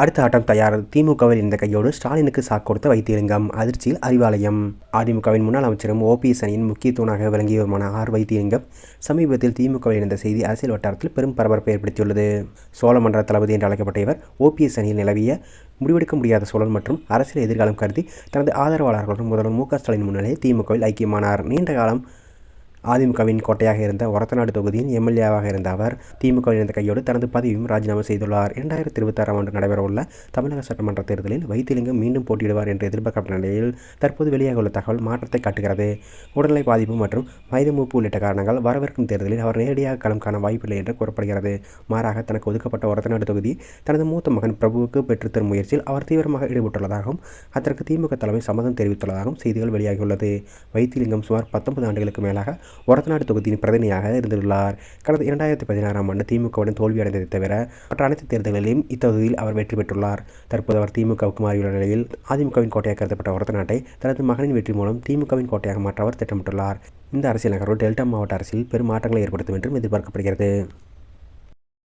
அடுத்த ஆட்டம் தயார். திமுகவில் இருந்த கையோடு ஸ்டாலினுக்கு சாக் கொடுத்த வைத்தியலிங்கம் அதிர்ச்சியில் அறிவாலயம். அதிமுகவின் முன்னாள் அமைச்சரும் ஓபிஎஸ் அணியின் முக்கிய தூணாக விளங்கியவருமான ஆர். வைத்தியலிங்கம் சமீபத்தில் திமுகவில் இருந்த செய்தி அரசியல் வட்டாரத்தில் பெரும் பரபரப்பை ஏற்படுத்தியுள்ளது. சோழமன்ற தளபதி என்று அழைக்கப்பட்ட இவர் ஓபிஎஸ் அணியில் நிலவிய முடிவெடுக்க முடியாத சூழல் மற்றும் அரசியல் எதிர்காலம் கருதி தனது ஆதரவாளர்களுடன் முதல்வர் மு க ஸ்டாலின் முன்னிலையில் திமுகவில் ஐக்கியமானார். நீண்ட காலம் அதிமுகவின் கோட்டையாக இருந்த ஒரத்தநாடு தொகுதியின் எம்எல்ஏவாக இருந்த அவர் திமுகவில் இருந்த கையோடு தனது பதவியும் ராஜினாமா செய்துள்ளார். இரண்டாயிரத்தி இருபத்தாறாம் ஆண்டு நடைபெறவுள்ள தமிழக சட்டமன்ற தேர்தலில் வைத்திலிங்கம் மீண்டும் போட்டியிடுவார் என்று எதிர்பார்க்கப்பட்ட நிலையில் தற்போது வெளியாக உள்ள தகவல் மாற்றத்தை காட்டுகிறது. உடல்நிலை பாதிப்பு மற்றும் வயது மூப்பு உள்ளிட்ட காரணங்கள் வரவிருக்கும் தேர்தலில் அவர் நேரடியாக களம் காண வாய்ப்பில்லை என்று கூறப்படுகிறது. மாறாக தனக்கு ஒதுக்கப்பட்ட ஒரத்தநாடு தொகுதி தனது மூத்த மகன் பிரபுவுக்கு பெற்றுத்தரும் முயற்சியில் அவர் தீவிரமாக ஈடுபட்டுள்ளதாகவும் அதற்கு திமுக தலைமை சம்மதம் தெரிவித்துள்ளதாகவும் செய்திகள் வெளியாகியுள்ளது. வைத்திலிங்கம் சுமார் பத்தொன்பது ஆண்டுகளுக்கு மேலாக ஒரத்தநாடு தொகுதியின் பிரதிநிதியாக இருந்துள்ளார். கடந்த இரண்டாயிரத்தி பதினாறாம் ஆண்டு திமுகவுடன் தோல்வியடைந்ததை தவிர மற்ற அனைத்து தேர்தல்களிலும் இத்தொகுதியில் அவர் வெற்றி பெற்றுள்ளார். தற்போது அவர் திமுகவுக்கு மாறியுள்ள நிலையில் அதிமுகவின் கோட்டையாக கருதப்பட்ட ஒரத்தநாட்டை தனது மகனின் வெற்றி மூலம் திமுகவின் கோட்டையாக மாற்ற அவர் திட்டமிட்டுள்ளார். இந்த அரசியல் நகர்வு டெல்டா மாவட்ட அரசியல் பெரும் மாற்றங்களை ஏற்படுத்தும் என்றும் எதிர்பார்க்கப்படுகிறது.